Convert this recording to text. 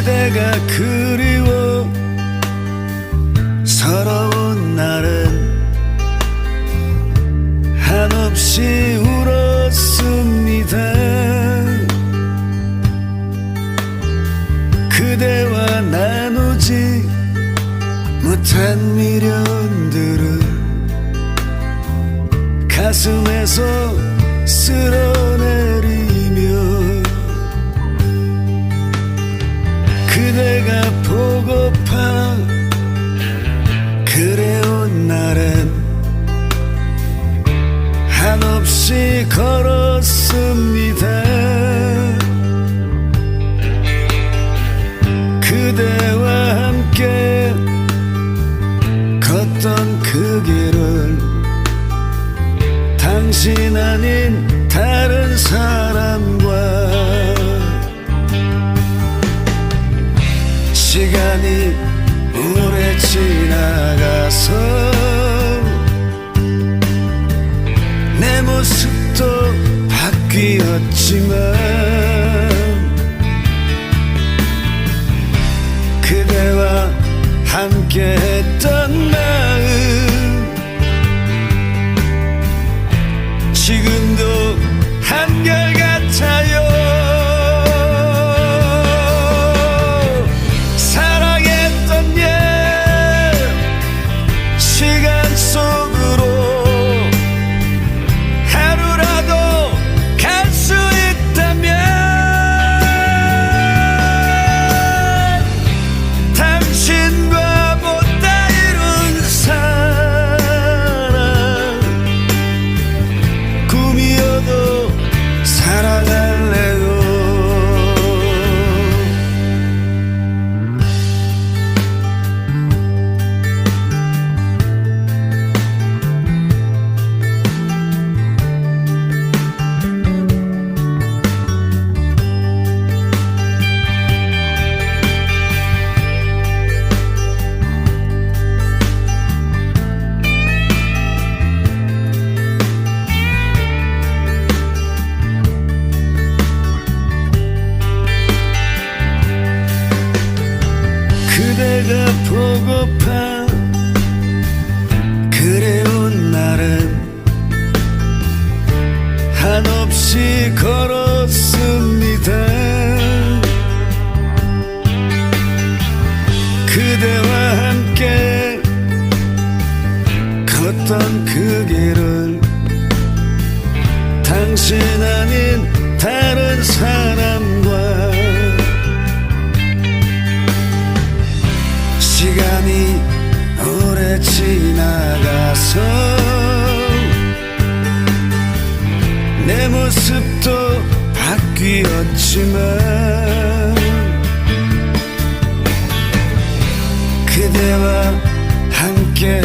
그대가 그리워 서러운 날은 한없이 울었습니다. 그대와 나누지 못한 미련들은 가슴에서 쓸어 보고파. 그래 온 날엔 한없이 걸었습니다. 그대와 함께 걷던 그 길을 당신 아닌 다른 사람 함 보고파 그래 온 날은 한없이 걸었습니다. 그 당신 아닌 다른 사람. 시간이 오래 지나가서 내 모습도 바뀌었지만 그대와 함께